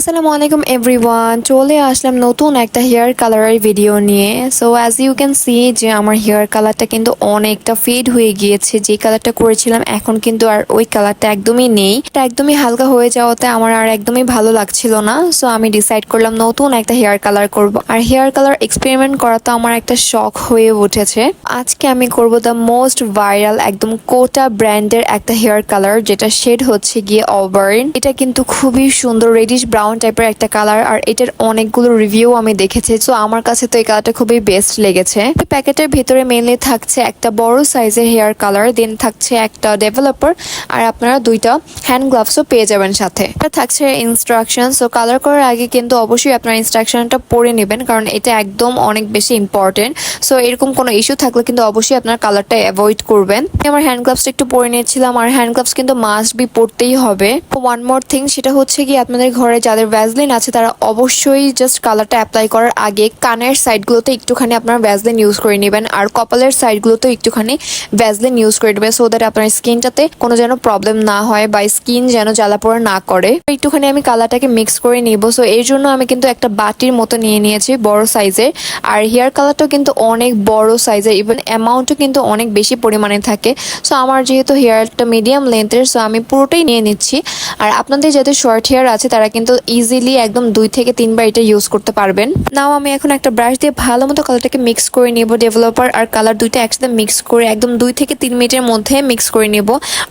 আসসালামু আলাইকুম এভরিওয়ান চলে আসলাম নতুন একটা হেয়ার কালারের ভিডিও নিয়ে। So as you can see যে আমার হেয়ার কালারটা কিন্তু অনেকটা ফেড হয়ে গিয়েছে। যে কালারটা করেছিলাম, এখন কিন্তু আর ওই কালারটা একদমই নেই। এটা একদমই হালকা হয়ে যাওয়াতে আমার আর একদমই ভালো লাগছিল না। সো আমি ডিসাইড করলাম নতুন একটা হেয়ার কালার করব। আর হেয়ার কালার এক্সপেরিমেন্ট করা তো আমার একটা শখ হয়ে উঠেছে। আজকে আমি করব দ্য মোস্ট ভাইরাল একদম কোটা ব্র্যান্ডের একটা হেয়ার কালার যেটা শেড হচ্ছে গিয়ে অবার্ন এটা কিন্তু খুবই সুন্দর রেডিশ ব্রাউন টাইপের একটা কালার আর এটার অনেকগুলো রিভিউ আমি দেখেছি সো আমার কাছে তো এই কালারটা খুবই বেস্ট লেগেছে। প্যাকেটের ভিতরে মেনলি থাকছে একটা বড় সাইজের হেয়ার কালার দেন থাকছে একটা ডেভেলপার আর আপনারা দুইটা হ্যান্ড গ্লাভসও পেয়ে যাবেন সাথে। থাকছে ইনস্ট্রাকশন সো কালার করার আগে কিন্তু অবশ্যই আপনার ইনস্ট্রাকশনটা পড়ে নেবেন, কারণ এটা একদম অনেক বেশি ইম্পর্টেন্ট সো এরকম কোনো ইস্যু থাকলে কিন্তু অবশ্যই আপনার কালারটা অ্যাভয়েড করবেন। আমার হ্যান্ড গ্লাভসটা একটু পরে নিয়েছিলাম, আর হ্যান্ড গ্লাভস কিন্তু মাস্ট বি পরতেই হবে। ওয়ান মোর থিং সেটা হচ্ছে কি আপনাদের ঘরে যাদের ভ্যাজলিন আছে, তারা অবশ্যই জাস্ট কালারটা অ্যাপ্লাই করার আগে কানের সাইডগুলোতে একটুখানি আপনার ভ্যাজলিন ইউজ করে নেবেন আর কপালের সাইডগুলোতে একটুখানি ভ্যাজলিন ইউজ করে নেবেন সো দ্যাট আপনার স্কিনটাতে কোনো যেন প্রবলেম না হয় বা স্কিন যেন জ্বালা পোড়া না করে। একটুখানি আমি কালারটাকে মিক্স করে নিব সো এর জন্য আমি কিন্তু একটা বাটির মতো নিয়ে নিয়েছি বড় সাইজের আর হেয়ার কালারটাও কিন্তু অনেক বড় সাইজের ইভেন অ্যামাউন্টও কিন্তু অনেক বেশি পরিমাণে থাকে। সো আমার যেহেতু হেয়ারটা মিডিয়াম লেন্থের সো আমি পুরোটাই নিয়ে নিচ্ছি। আর আপনাদের যাদের শর্ট হেয়ার আছে, তারা কিন্তু ইজিলি একদম দুই থেকে তিনবার এটা ইউজ করতে পারবেন। নাও আমি এখন একটা ব্রাশ দিয়ে ভালো মতো কালারটাকে মিক্স করে নিব। ডেভেলপার আর কালার দুইটা একসাথে মিক্স করে একদম দুই থেকে তিন মিনিটের মধ্যে মিক্স করে নিব।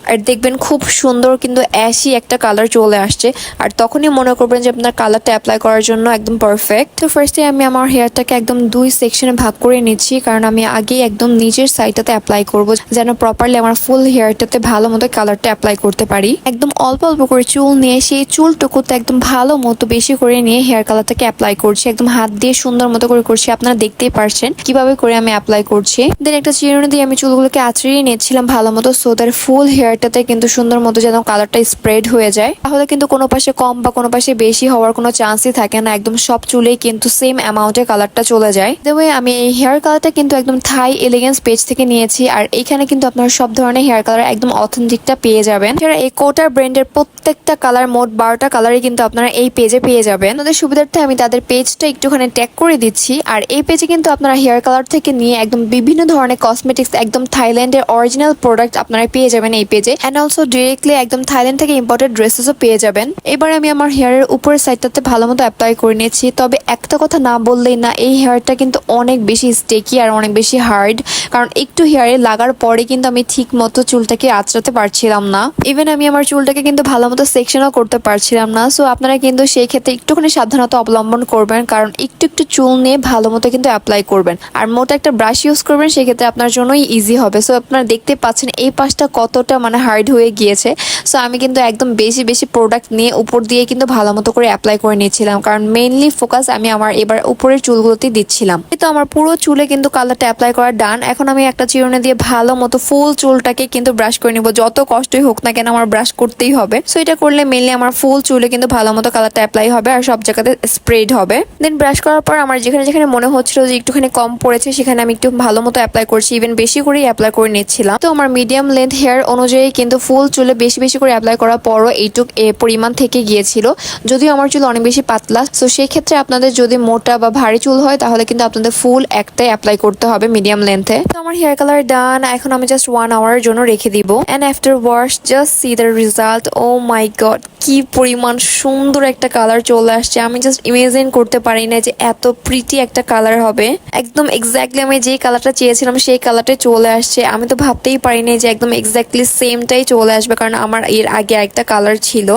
আর দেখবেন খুব সুন্দর কিন্তু অ্যাশি একটা কালার চলে আসছে। আর তখনই মনে করবেন যে আপনার কালারটা অ্যাপ্লাই করার জন্য একদম পারফেক্ট তো ফার্স্টে আমি আমার হেয়ারটাকে একদম দুই সেকশনে ভাগ করে নিচ্ছি। কারণ আমি আগে একদম নিজের সাইডটাতে অ্যাপ্লাই করব। যেন প্রপারলি আমার ফুল হেয়ারটাতে ভালো মতো কালারটা অ্যাপ্লাই করতে পারি। একদম অল্প অল্প করে চুল নিয়ে সেই চুলটুকুতে একদম ভালো মতো বেশি করে নিয়ে হেয়ার কালারটাকে অ্যাপ্লাই করছি। একদম হাত দিয়ে সুন্দর মতো করে করছি। আপনারা দেখতেই পারছেন কীভাবে করে আমি অ্যাপ্লাই করছি। দেন একটা চিরুনি দিয়ে আমি চুলগুলোকে আঁচড়িয়ে নিয়েছিলাম ভালো মতো সো দ্যাট ফুল হেয়ারটাতে কিন্তু সুন্দর মতো যেন কালারটা স্প্রেড হয়ে যায়। তাহলে কিন্তু কোনো পাশে কম বা কোনো পাশে বেশি হওয়ার কোনো চান্সই থাকে না। একদম সব চুলেই কিন্তু সেম অ্যামাউন্টে কালারটা চলে যায়। দেবে আমি এই হেয়ার কালারটা কিন্তু একদম থাই এলিগেন্স পেজ থেকে নিয়েছি আর এখানে কিন্তু আপনারা সব ধরনের হেয়ার কালার একদম অথেন্টিকটা পেয়ে যাবেন। এছাড়া এই কোটার ব্র্যান্ডের প্রত্যেকটা কালার মোট বারোটা কালারই কিন্তু আপনারা এই পেজে পেয়ে যাবেন। তাদের সুবিধার্থে আমি তাদের পেজটা একটুখানি ট্যাগ করে দিচ্ছি। আর এই পেজে কিন্তু আপনারা হেয়ার কালার থেকে নিয়ে একদম বিভিন্ন ধরনের কসমেটিক্স একদম থাইল্যান্ডের অরিজিনাল প্রোডাক্ট আপনারা পেয়ে যাবেন এই পেজে অ্যান্ড অলসো ডিরেক্টলি একদম থাইল্যান্ড থেকে ইম্পোর্টেড ড্রেসেসও পেয়ে যাবেন। এবার আমি আমার হেয়ারের উপরের সাইডটাতে ভালো মতো অ্যাপ্লাই করে নিয়েছি। তবে একটা কথা না বললেই না, এই হেয়ারটা কিন্তু অনেক বেশি স্টেকি আর অনেক বেশি হার্ড কারণ একটু হেয়ারে লাগার পরে কিন্তু আমি ঠিক মতো চুলটাকে আঁচড়াতে পারছিলাম না। ইভেন আমি আমার চুলটাকে কিন্তু ভালো মতো সেকশনও করতে পারছিলাম না। সো আপনারা কিন্তু সেই ক্ষেত্রে একটুখানি সাবধানতা অবলম্বন করবেন, কারণ একটু একটু চুল নিয়ে ভালো মতো কিন্তু অ্যাপ্লাই করবেন। আর মোটা একটা ব্রাশ ইউজ করবেন, সেক্ষেত্রে আপনার জন্যই ইজি হবে। সো আপনারা দেখতে পাচ্ছেন এই পাশটা কতটা মানে হার্ড হয়ে গিয়েছে। সো আমি কিন্তু একদম বেশি বেশি প্রোডাক্ট নিয়ে উপর দিয়ে কিন্তু ভালো মতো করে অ্যাপ্লাই করে নিয়েছিলাম। কারণ মেইনলি ফোকাস আমি আমার এবার উপরের চুলগুলোতে দিচ্ছিলাম। তো আমার পুরো চুলে কিন্তু কালারটা অ্যাপ্লাই করা ডান এখন আমি একটা চিরুনি দিয়ে ভালো মতো ফুল চুলটাকে কিন্তু ব্রাশ করে নিব। যত কষ্টই হোক না কেন আমার ব্রাশ করতেই হবে। সো এটা করলে মেনলি আমার ফুল চুলে কিন্তু ভালো মতো কালারটা অ্যাপ্লাই হবে আর সব জায়গাতে স্প্রেড হবে। দেন ব্রাশ করার পর আমার যেখানে যেখানে মনে হচ্ছিল যে একটুখানি কম পড়েছে, সেখানে আমি একটু ভালো মতো অ্যাপ্লাই করছি। ইভেন বেশি করেই অ্যাপ্লাই করে নিচ্ছিলাম। তো আমার মিডিয়াম লেন্থ হেয়ার অনুযায়ী কিন্তু ফুল চুলে বেশি বেশি করে অ্যাপ্লাই করার পরও এইটুক পরিমাণ থেকে গিয়েছিল। যদিও আমার চুল অনেক বেশি পাতলা তো সেই ক্ষেত্রে আপনাদের যদি মোটা বা ভারী চুল হয়, তাহলে কিন্তু আপনাদের ফুল একটাই অ্যাপ্লাই করতে হবে মিডিয়াম লেন্থে তো আমার হেয়ার কালার ডান এখন আমি জাস্ট ওয়ান আওয়ারের জন্য রেখে দিব। And after wash just see the result oh my god কি পরিমাণ সুন্দর একটা কালার চলে আসছে। আমি জাস্ট ইমেজিন করতে পারি না যে এত প্রিটি একটা কালার হবে। একদম এক্স্যাক্টলি আমি যে কালারটা চেয়েছিলাম, সেই কালারটাই চলে আসছে। আমি তো ভাবতেই পারিনি যে একদম এক্স্যাক্টলি সেমটাই চলে আসবে, কারণ আমার এর আগে একটা কালার ছিল।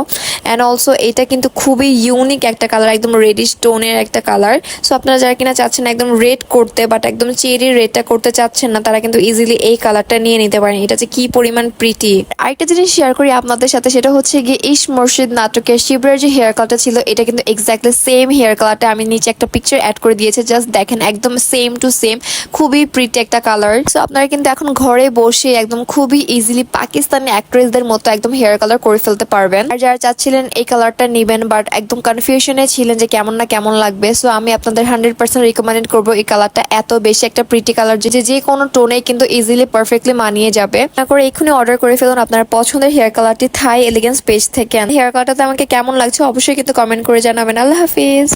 অ্যান্ড অলসো এটা কিন্তু খুবই ইউনিক একটা কালার একদম রেডিশ টোনের একটা কালার সো আপনারা যারা কিনা চাচ্ছেন একদম রেড করতে বাট একদম চেরি রেডটা করতে চাচ্ছেন না, তারা কিন্তু ইজিলি এই কালারটা নিয়ে নিতে পারেন। এটা যে কি পরিমাণ প্রিটি আরেকটা জিনিস শেয়ার করি আপনাদের সাথে, সেটা হচ্ছে গিয়ে ইস মুর্শিদ নাটকের শিবরের যে হেয়ার কালারটা ছিল, এটা কিন্তু এক্স্যাক্টলি সেম হেয়ার কালারটা আমি নিচে একটা পিকচার অ্যাড করে দিয়েছে জাস্ট দেখেন একদম সেম টু সেম খুবই প্রিটি একটা কালার সো আপনারা কিন্তু এখন ঘরে বসে একদম খুবই ইজিলি পাকিস্তানি অ্যাক্ট্রেসদের মতো একদম হেয়ার কালার করে ফেলতে পারবেন। আর যারা চাচ্ছিলেন এই কালারটা নেবেন বাট একদম কনফিউশনে ছিলেন যে কেমন না কেমন লাগবে সো আমি আপনাদের হান্ড্রেড পার্সেন্ট রিকমেন্ড করব এই কালারটা এত বেশি একটা প্রিটি কালার যে যে কোনো টোনে কিন্তু ইজিলি পারফেক্টলি মানিয়ে যাবে। না করে এক্ষুনি অর্ডার করে ফেলুন আপনার পছন্দের হেয়ার কালারটি থাই এলিগেন্স পেজ থেকে। হেয়ার কালারটাতে আমাকে কেমন লাগছে অবশ্যই কিন্তু কমেন্ট করে জানাবেন। আল্লাহ হাফিজ।